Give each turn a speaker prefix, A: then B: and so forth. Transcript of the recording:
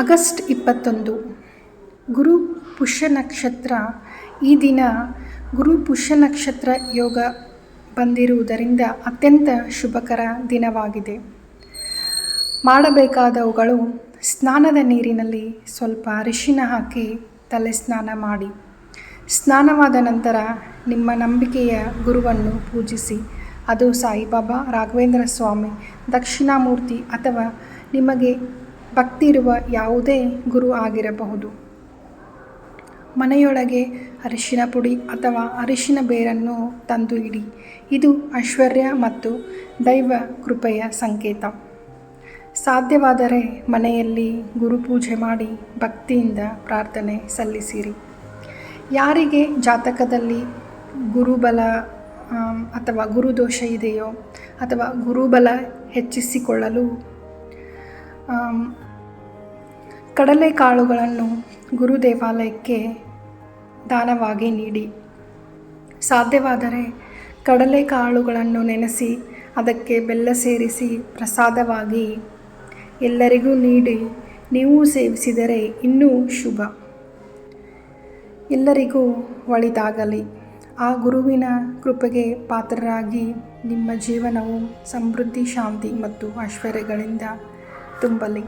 A: August ಇಪ್ಪತ್ತೊಂದು, ಗುರು ಪುಷ್ಯ ನಕ್ಷತ್ರ. ಈ ದಿನ ಗುರು ಪುಷ್ಯ ನಕ್ಷತ್ರ ಯೋಗ ಬಂದಿರುವುದರಿಂದ ಅತ್ಯಂತ ಶುಭಕರ ದಿನವಾಗಿದೆ. ಮಾಡಬೇಕಾದವುಗಳು ಸ್ನಾನದ ನೀರಿನಲ್ಲಿ ಸ್ವಲ್ಪ ಅರಿಶಿನ ಹಾಕಿ ತಲೆ ಸ್ನಾನ ಮಾಡಿ. ಸ್ನಾನವಾದ ನಂತರ ನಿಮ್ಮ ನಂಬಿಕೆಯ ಗುರುವನ್ನು ಪೂಜಿಸಿ. ಅದು ಸಾಯಿಬಾಬಾ ರಾಘವೇಂದ್ರ ಸ್ವಾಮಿ ದಕ್ಷಿಣಾಮೂರ್ತಿ ಅಥವಾ ನಿಮಗೆ ಭಕ್ತಿ ಇರುವ ಯಾವುದೇ ಗುರು ಆಗಿರಬಹುದು. ಮನೆಯೊಳಗೆ ಅರಿಶಿನ ಪುಡಿ ಅಥವಾ ಅರಿಶಿನ ಬೇರನ್ನು ತಂದು ಇಡಿ ಇದು ಐಶ್ವರ್ಯ ಮತ್ತು ದೈವ ಕೃಪೆಯ ಸಂಕೇತ. ಸಾಧ್ಯವಾದರೆ ಮನೆಯಲ್ಲಿ ಗುರುಪೂಜೆ ಮಾಡಿ ಭಕ್ತಿಯಿಂದ ಪ್ರಾರ್ಥನೆ ಸಲ್ಲಿಸಿರಿ. ಯಾರಿಗೆ ಜಾತಕದಲ್ಲಿ ಗುರುಬಲ ಅಥವಾ ಗುರುದೋಷ ಇದೆಯೋ ಅಥವಾ ಗುರುಬಲ ಹೆಚ್ಚಿಸಿಕೊಳ್ಳಲು ಕಡಲೆಕಾಳುಗಳನ್ನು ಕಾಳುಗಳನ್ನು ದೇವಾಲಯಕ್ಕೆ ದಾನವಾಗಿ ನೀಡಿ. ಸಾಧ್ಯವಾದರೆ ಕಡಲೆಕಾಳುಗಳನ್ನು ನೆನೆಸಿ ಅದಕ್ಕೆ ಬೆಲ್ಲ ಸೇರಿಸಿ ಪ್ರಸಾದವಾಗಿ ಎಲ್ಲರಿಗೂ ನೀಡಿ ನೀವು ಸೇವಿಸಿದರೆ ಇನ್ನೂ ಶುಭ. ಎಲ್ಲರಿಗೂ ಒಳಿತಾಗಲಿ ಆ ಗುರುವಿನ ಕೃಪೆಗೆ ಪಾತ್ರರಾಗಿ ನಿಮ್ಮ ಜೀವನವು ಸಮೃದ್ಧಿ, ಶಾಂತಿ ಮತ್ತು ಐಶ್ವರ್ಯಗಳಿಂದ तुम बलि